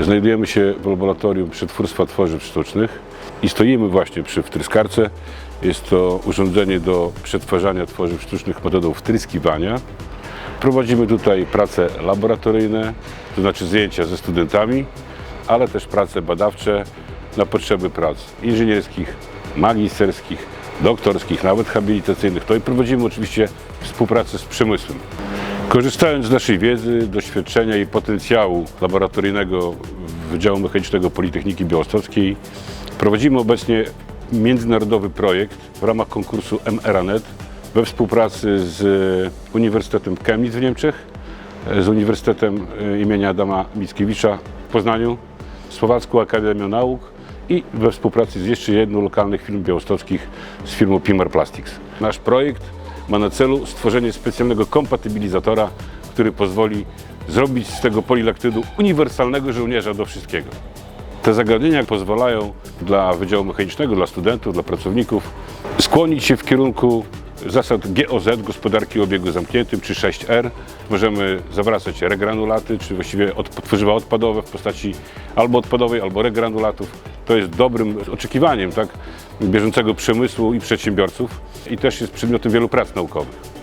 Znajdujemy się w laboratorium przetwórstwa tworzyw sztucznych i stoimy właśnie przy wtryskarce. Jest to urządzenie do przetwarzania tworzyw sztucznych metodą wtryskiwania. Prowadzimy tutaj prace laboratoryjne, to znaczy zajęcia ze studentami, ale też prace badawcze na potrzeby prac inżynierskich, magisterskich, doktorskich, nawet habilitacyjnych. To i prowadzimy oczywiście współpracę z przemysłem. Korzystając z naszej wiedzy, doświadczenia i potencjału laboratoryjnego Wydziału Mechanicznego Politechniki Białostockiej, prowadzimy obecnie międzynarodowy projekt w ramach konkursu MRANET we współpracy z Uniwersytetem Chemnitz w Niemczech, z Uniwersytetem e, imienia Adama Mickiewicza w Poznaniu, Słowacką Akademią Nauk i we współpracy z jeszcze jedną lokalnych firm białostockich z firmą Pimar Plastics. Nasz projekt ma na celu stworzenie specjalnego kompatybilizatora, który pozwoli zrobić z tego polilaktydu uniwersalnego żołnierza do wszystkiego. Te zagadnienia pozwalają dla Wydziału Mechanicznego, dla studentów, dla pracowników skłonić się w kierunku zasad GOZ, gospodarki o obiegu zamkniętym, czy 6R. Możemy zawracać regranulaty, czy właściwie tworzywa odpadowe w postaci albo odpadowej, albo regranulatów. To jest dobrym oczekiwaniem tak, bieżącego przemysłu i przedsiębiorców i też jest przedmiotem wielu prac naukowych.